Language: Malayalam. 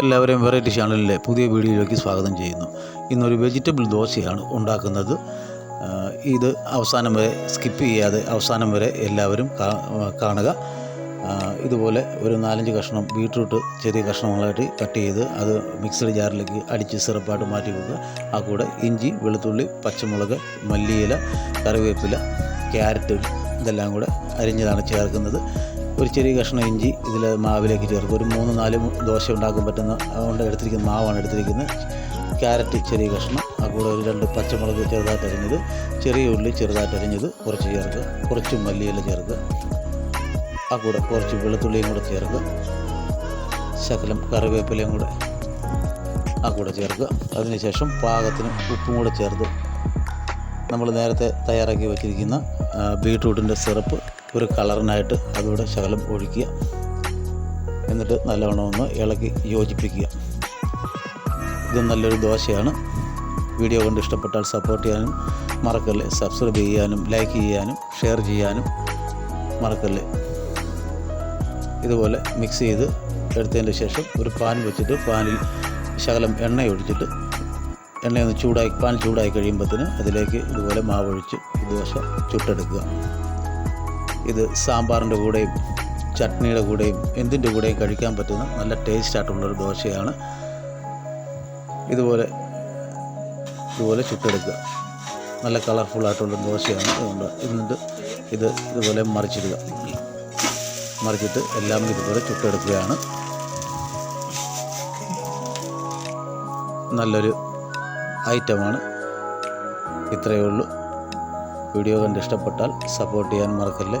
എല്ലാവരെയും വെറൈറ്റി ചാനലിലെ പുതിയ വീഡിയോയിലേക്ക് സ്വാഗതം ചെയ്യുന്നു. ഇന്നൊരു വെജിറ്റബിൾ ദോശയാണ് ഉണ്ടാക്കുന്നത്. ഇത് അവസാനം വരെ സ്കിപ്പ് ചെയ്യാതെ അവസാനം വരെ എല്ലാവരും കാണുക. ഇതുപോലെ ഒരു നാലഞ്ച് കഷ്ണം ബീട്രൂട്ട് ചെറിയ കഷ്ണങ്ങളായിട്ട് കട്ട് ചെയ്ത് അത് മിക്സഡ് ജാറിലേക്ക് അടിച്ച് സിറപ്പായിട്ട് മാറ്റി വെക്കുക. ആ കൂടെ ഇഞ്ചി വെളുത്തുള്ളി പച്ചമുളക് മല്ലിയില കറിവേപ്പില ക്യാരറ്റ് ഇതെല്ലാം കൂടെ അരിഞ്ഞതാണ് ചേർക്കുന്നത്. ഒരു ചെറിയ കഷ്ണം ഇഞ്ചി ഇതിൽ മാവിലേക്ക് ചേർക്കും. ഒരു മൂന്ന് നാല് ദോശ ഉണ്ടാക്കാൻ പറ്റുന്ന അതുകൊണ്ട് എടുത്തിരിക്കുന്ന മാവാണ് എടുത്തിരിക്കുന്നത്. ക്യാരറ്റ് ചെറിയ കഷ്ണം ആ കൂടെ ഒരു രണ്ട് പച്ചമുളക് ചെറുതായിട്ട് അരിഞ്ഞത് ചെറിയ ഉള്ളി ചെറുതായിട്ട് അരിഞ്ഞത് കുറച്ച് ചേർക്കുക. കുറച്ച് മല്ലിയില ചേർക്കുക. ആ കൂടെ കുറച്ച് വെളുത്തുള്ളിയും കൂടെ ചേർക്കുക. ശകലം കറിവേപ്പിലയും കൂടെ ആ കൂടെ ചേർക്കുക. അതിനുശേഷം പാകത്തിന് ഉപ്പും കൂടെ ചേർത്ത് നമ്മൾ നേരത്തെ തയ്യാറാക്കി വെച്ചിരിക്കുന്ന ബീട്രൂട്ടിന്റെ സിറപ്പ് ഒരു കളറിനായിട്ട് അതിവിടെ ശകലം ഒഴിക്കുക. എന്നിട്ട് നല്ലവണ്ണം ഒന്ന് ഇളക്കി യോജിപ്പിക്കുക. ഇത് നല്ലൊരു ദോശയാണ്. വീഡിയോ കൊണ്ട് ഇഷ്ടപ്പെട്ടാൽ സപ്പോർട്ട് ചെയ്യാനും മറക്കല്ലേ? സബ്സ്ക്രൈബ് ചെയ്യാനും ലൈക്ക് ചെയ്യാനും ഷെയർ ചെയ്യാനും മറക്കല്ലേ? ഇതുപോലെ മിക്സ് ചെയ്ത് എടുത്തതിന് ശേഷം ഒരു പാൻ വെച്ചിട്ട് പാനിൽ ശകലം എണ്ണ ഒഴിച്ചിട്ട് എണ്ണയൊന്ന് ചൂടായി പാൻ ചൂടായി കഴിയുമ്പോഴത്തേന് അതിലേക്ക് ഇതുപോലെ മാവൊഴിച്ച് ദോശ ചുട്ടെടുക്കുക. ഇത് സാമ്പാറിന്റെ കൂടെയും ചട്നിയുടെ കൂടെയും എന്തിന്റെ കൂടെയും കഴിക്കാൻ പറ്റുന്ന നല്ല ടേസ്റ്റ് ആയിട്ടുള്ളൊരു ദോശയാണ്. ഇതുപോലെ ഇതുപോലെ ചുട്ടെടുക്കുക. നല്ല കളർഫുൾ ആയിട്ടുള്ള ദോശയാണ് അതുകൊണ്ട് എന്നിട്ട് ഇത് ഇതുപോലെ മറിച്ചിടുക. മറിച്ചിട്ട് എല്ലാം ഇതുപോലെ ചുട്ടെടുക്കുകയാണ്. നല്ലൊരു ഐറ്റമാണ്. ഇത്രയേ ഉള്ളൂ. വീഡിയോ കണ്ട് ഇഷ്ടപ്പെട്ടാൽ സപ്പോർട്ട് ചെയ്യാൻ മറക്കല്ലേ.